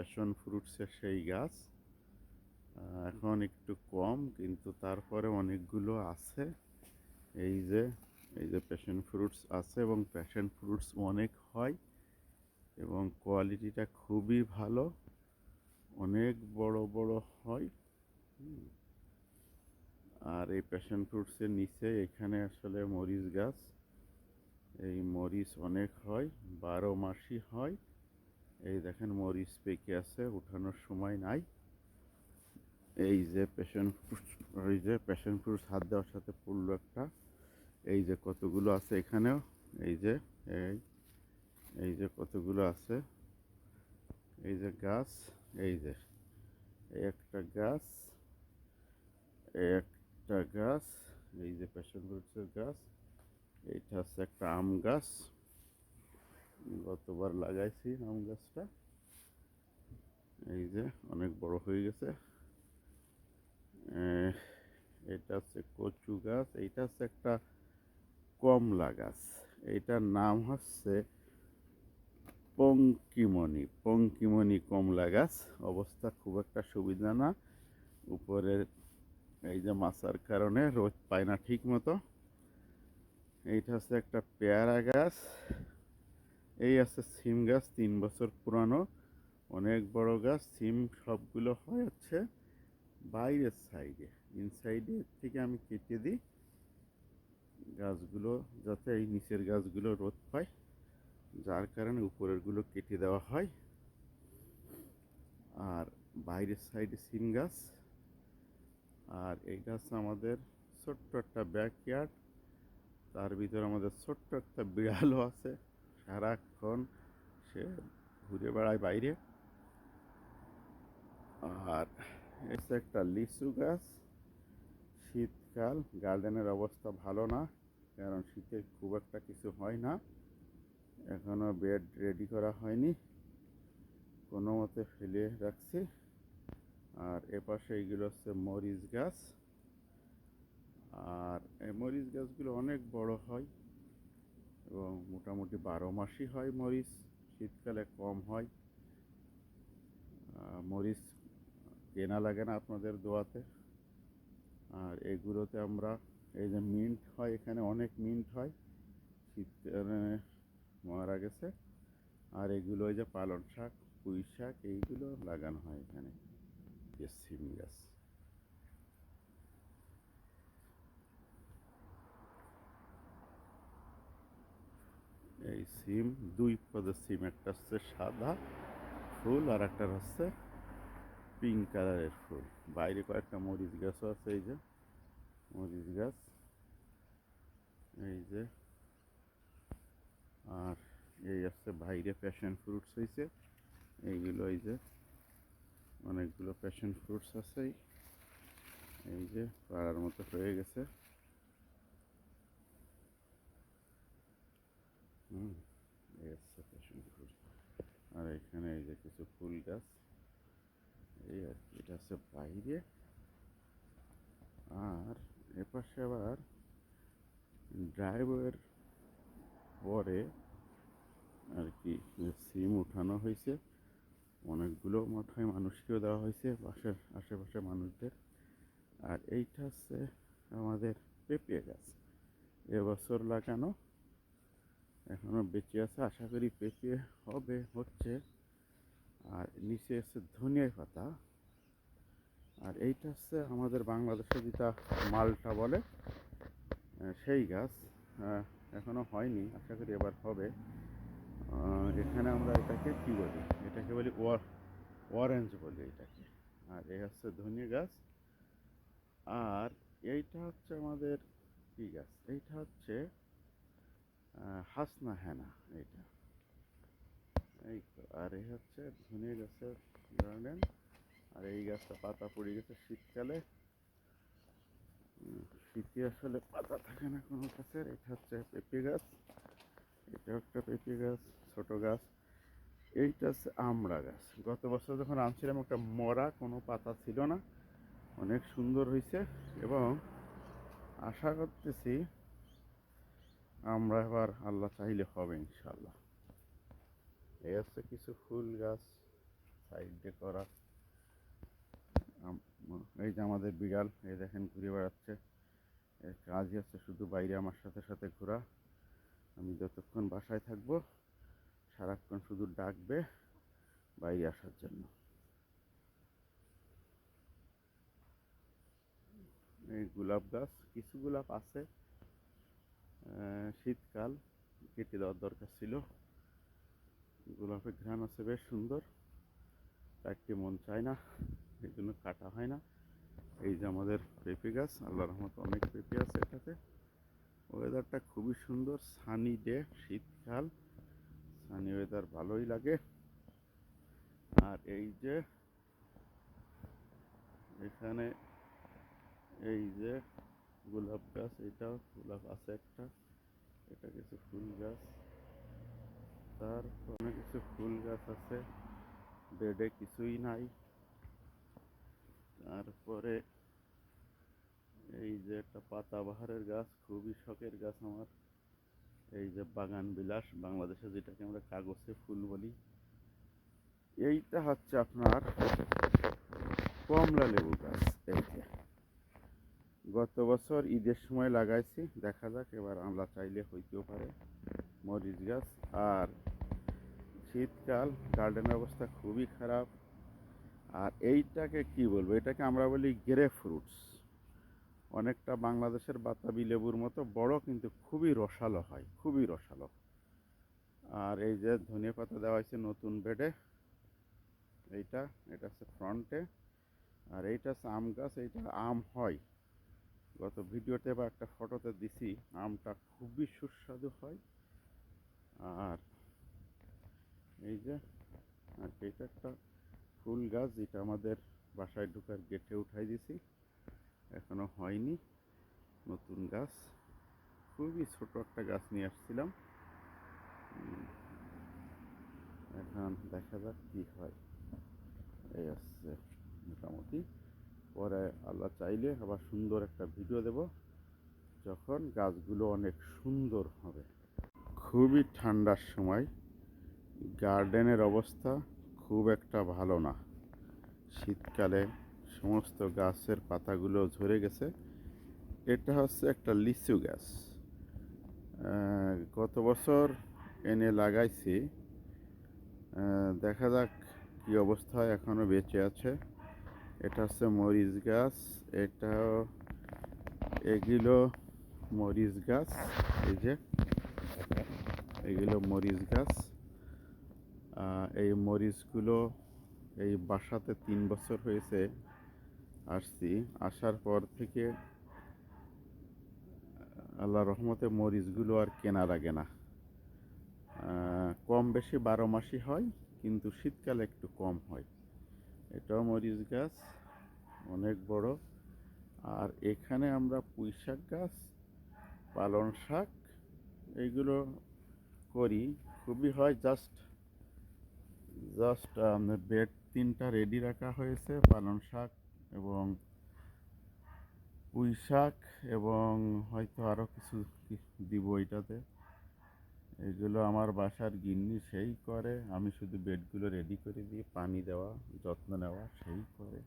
Passion ফ্রুটসের সেই গাছ। এখন একটু কম, কিন্তু তারপরে অনেকগুলো আছে। এই যে এই যে প্যাশন ফ্রুটস আছে এবং প্যাশন ফ্রুটস অনেক হয় এবং কোয়ালিটিটা খুবই ভালো। অনেক বড় বড় হয়। আর এই প্যাশন ফ্রুটসের নিচে এখানে আসলে মরিচ গাছ। এই মরিচ অনেক হয়, বারো মাসই হয়। এই দেখেন মরিচ পেকে আছে, উঠানোর সময় নাই। এই যে প্যাশন ফ্রুটস ওই যে প্যাশন ফ্রুটস হাত দেওয়ার সাথে পড়ল একটা। এই যে কতগুলো আছে এখানেও, এই যে, এই এই যে কতগুলো আছে। এই যে গাছ, এই যে, এই একটা গাছ, এই একটা গাছ, এই যে প্যাশন ফ্রুটসের গাছ, এইটা হচ্ছে একটা আম গাছ। গতবার লাগাইছি আম গাছটা। এই যে অনেক বড় হয়ে গেছে। এটা হচ্ছে কচু গাছ, এইটা হচ্ছে একটা কমলা গাছ। এইটার নাম হচ্ছে পঙ্কিমণি পঙ্কিমণি কমলা গাছ। অবস্থা খুব একটা সুবিধা না। উপরে এই যে মাছার কারণে রোদ পায় না ঠিক মতো এইটা হচ্ছে একটা পেয়ারা গাছ। এই আছে সিম গাছ, তিন বছর পুরানো, অনেক বড় গাছ, সিম সবগুলো হয় হচ্ছে বাইরের সাইডে। ইনসাইডে থেকে আমি কেটে দিই। গাছগুলো যাতে এই নিচের গাছগুলো রোদ পায়, যার কারণে উপরেরগুলো কেটে দেওয়া হয়। আর বাইরের সাইডে সিম গাছ। আর এইটা হচ্ছে আমাদের ছোট্ট একটা ব্যাকয়ার্ড তার ভিতরে আমাদের ছোট্ট একটা বিড়ালও আছে। সারাক্ষণ সে ঘুরে বেড়ায় বাইরে। আর এসে একটা লিচু গাছ। শীতকাল, গার্ডেনের অবস্থা ভালো না, কারণ শীতে খুব একটা কিছু হয় না। এখনও বেড রেডি করা হয়নি। কোনো মতে ফেলে রাখছি। আর এপাশে এইগুলো হচ্ছে মরিচ গাছ। আর এই মরিচ গাছগুলো অনেক বড় হয়। এবং মোটামুটি বারো মাসই হয় মরিচ, শীতকালে কম হয়। মরিচ কেনা লাগে না আপনাদের দোয়াতে। আর এগুলোতে আমরা, এই যে মিন্ট হয়, এখানে অনেক মিন্ট হয়। শীতকালে মারা গেছে। আর এগুলো ওই যে পালং শাক, পুঁই শাক, এইগুলো লাগানো হয় এখানে। সিম গাছ এই সিম, দুই পদের সিম, একটা হচ্ছে সাদা ফুল আর একটা হচ্ছে পিঙ্ক কালারের ফুল। বাইরে কয়েকটা মরিচ গাছও আছে, এই যে, মরিচ গাছ, এই যে, আর এই আছে বাইরে প্যাশন ফ্রুটস হয়েছে এইগুলো এই যে, অনেকগুলো প্যাশন ফ্রুটস আছে এই যে, পাড়ার মতো হয়ে গেছে। হুম আর এখানে এই যে কিছু ফুল গাছ, এই আর কি, এটা হচ্ছে বাইরে। আর এপাশে আবার ড্রাইভার পরে আর কি, সিম উঠানো হয়েছে। অনেকগুলো মাথায় মানুষকেও দেওয়া হয়েছে, পাশের আশেপাশে মানুষদের। আর এইটা হচ্ছে আমাদের পেঁপে গাছ। এবছর লাগানো এখনও বেঁচে আছে আশা করি পেঁপে হবে হচ্ছে। আর নিচে হচ্ছে ধনিয়া পাতা। আর এইটা হচ্ছে আমাদের বাংলাদেশে যেটা মালটা বলে সেই গাছ আহ, এখনও হয়নি আশা করি এবার হবে। এখানে আমরা এটাকে কি বলি? এটাকে বলি অরেঞ্জ বলি এটাকে। আর এই হচ্ছে ধনিয়া গাছ। আর এইটা হচ্ছে আমাদের কি গাছ? এইটা হচ্ছে হাসনা হেনা, এইটা। এই তো, আর এই হচ্ছে ধনিয়া গাছের গার্ডেন আর এই গাছটা পাতা পড়ে গেছে শীতকালে। শীতে আসলে পাতা থাকে না কোনো গাছের, এটা হচ্ছে পেঁপে গাছ। এটা একটা পেঁপে গাছ, ছোটো গাছ। এইটা হচ্ছে আমড়া গাছ। গত বছর যখন আনছিলাম একটা মরা, কোনো পাতা ছিল না। অনেক সুন্দর হয়েছে এবং আশা করতেছি আমরা এবার আল্লাহ চাইলে হবে ইনশাল্লাহ এই হচ্ছে কিছু ফুল গাছ সাইডে করা। এই যে আমাদের বিড়াল, এই দেখেন ঘুরে বেড়াচ্ছে। এর কাজই হচ্ছে শুধু বাইরে আমার সাথে সাথে ঘোরা। আমি যতক্ষণ বাসায় থাকব, সারাক্ষণ শুধু ডাকবে বাইরে আসার জন্য। এই গোলাপ গাছ, কিছু গোলাপ আছে। শীতকাল, কেটে দেওয়ার দরকার ছিল। গোলাপের ঘ্রাণ আছে, বেশ সুন্দর। কাটতে মন চায় না, এই জন্য কাটা হয় না। এই যে আমাদের পেঁপে গাছ আল্লাহ রহমত অনেক পেঁপে আছে এটাতে। ওয়েদারটা খুবই সুন্দর সানি ডে শীতকাল। সানি ওয়েদার ভালোই লাগে। আর এই যে, এখানে এই যে গোলাপ গাছ, এটাও গোলাপ আছে একটা। এটা কিছু ফুল গাছ। তারপর অনেক কিছু ফুল গাছ আছে। বেডে কিছুই নাই। তারপরে এই যে একটা পাতাবাহারের গাছ, খুবই শখের গাছ আমার। এই যে বাগান বিলাস, বাংলাদেশে যেটাকে আমরা কাগজে ফুল বলি। এইটা হচ্ছে আপনার কমলা লেবু গাছ, এই যে। গত বছর ঈদের সময় লাগাইছি, দেখা যাক, এবার আমরা চাইলে হইতেও পারে। মরিচ গাছ আর শীতকাল গার্ডেনের অবস্থা খুবই খারাপ। আর এইটাকে কি বলব, এটাকে আমরা বলি গ্রে ফ্রুটস অনেকটা বাংলাদেশের বাতাবি লেবুর মতো, বড় কিন্তু খুবই রসালো হয়, খুবই রসালো। আর এই যে ধনিয়া পাতা দেওয়া হয়েছে নতুন বেডে, এইটা, এটা হচ্ছে ফ্রন্টে আর এইটা হচ্ছে আম গাছ, এইটা আম হয়। গত ভিডিওতে বা একটা ফটোতে দিছি আমটা খুবই সুস্বাদু হয়। আর এই যে এইটা একটা ফুল গাছ যেটা আমাদের বাসায় ঢুকার গেটে উঠাই দিছি। এখনও হয়নি নতুন গাছ। খুবই ছোট একটা গাছ নিয়ে আসছিলাম। এখন দেখা যাক কি হয়। এই আসছে মোটামুটি। পরে আল্লাহ চাইলে আবার সুন্দর একটা ভিডিও দেব, যখন গাছগুলো অনেক সুন্দর হবে। খুবই ঠান্ডার সময়, গার্ডেনের অবস্থা খুব একটা ভালো না। শীতকালে সমস্ত গাছের পাতাগুলো ঝরে গেছে। এটা হচ্ছে একটা লিচু গাছ। গত বছর এনে লাগাইছি। দেখা যাক কি অবস্থা এখনও বেঁচে আছে। এটা হচ্ছে মরিচ গাছ, এটাও এগুলো মরিচ গাছ, এই যে, এগুলো মরিচ গাছ। এই মরিচগুলো এই বাসাতে তিন বছর হয়েছে আসছি। আসার পর থেকে আল্লাহ রহমতে মরিচগুলো আর কেনা লাগে না। কম বেশি বারো মাসই হয়, কিন্তু শীতকালে একটু কম হয়। এটাও মরিচ গাছ, অনেক বড়। আর এখানে আমরা পুঁই শাক গাছ, পালং শাক এইগুলো করি। খুবই হয় জাস্ট জাস্ট বেড তিনটা রেডি রাখা হয়েছে, পালং শাক এবং পুঁই শাক এবং হয়তো আরও কিছু দিব এটাতে। এগুলো আমার বাসার গিন্নি সেই করে। আমি শুধু বেডগুলো রেডি করে দিই পানি দেওয়া, যত্ন নেওয়া, সেই করে।